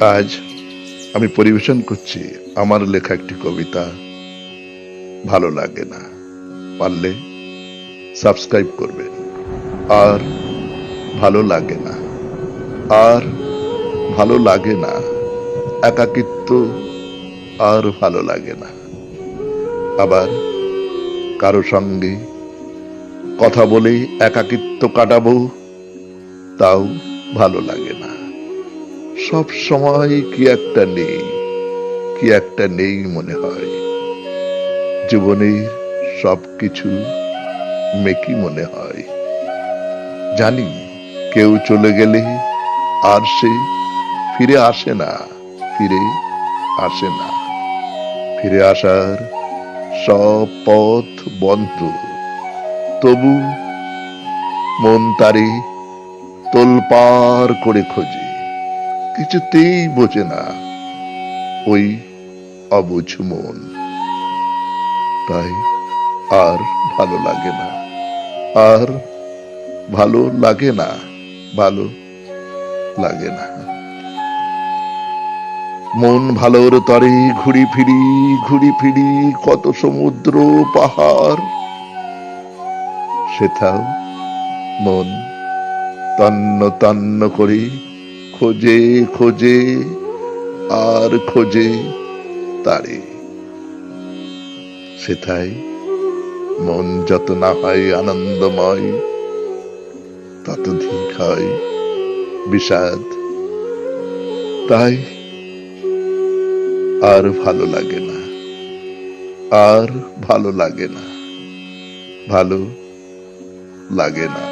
আজ আমি পরিবেশন করছি আমার লেখা একটি কবিতা। ভালো লাগে না। পারলে সাবস্ক্রাইব করবেন। আর ভালো লাগে না। আর ভালো লাগে না। একাকিত্ব আর ভালো লাগে না। আবার কারও সঙ্গে কথা বলে একাকিত্ব কাটাবো, তাও ভালো লাগে সব সময় কি একটা নেই, কি একটা নেই মনে হয়। জীবনের সব কিছু মেকি মনে হয়। জানি কেউ চলে গেলে আর সে ফিরে আসে না, ফিরে আসে না। ফিরে আসার সব পথ বন্ধ। তবু মন তারে তোলপার করে খোঁজে। কিছুতেই বোঝে না ওই অবুঝ মন। তাই আর ভালো লাগে না। আর ভালো লাগে না, ভালো লাগে না। মন ভালোর তরে ঘুরি ফিরি ঘুরি ফিরি, কত সমুদ্র, পাহাড়। সেথাও মন তন্ন তন্ন করে খোঁজে খোঁজে, আর খোঁজে তারে। সেথায় মন যত না হয় আনন্দময় ততধিক হয় বিষাদ। তাই আর ভালো লাগে না, আর ভালো লাগে না, ভালো লাগে না।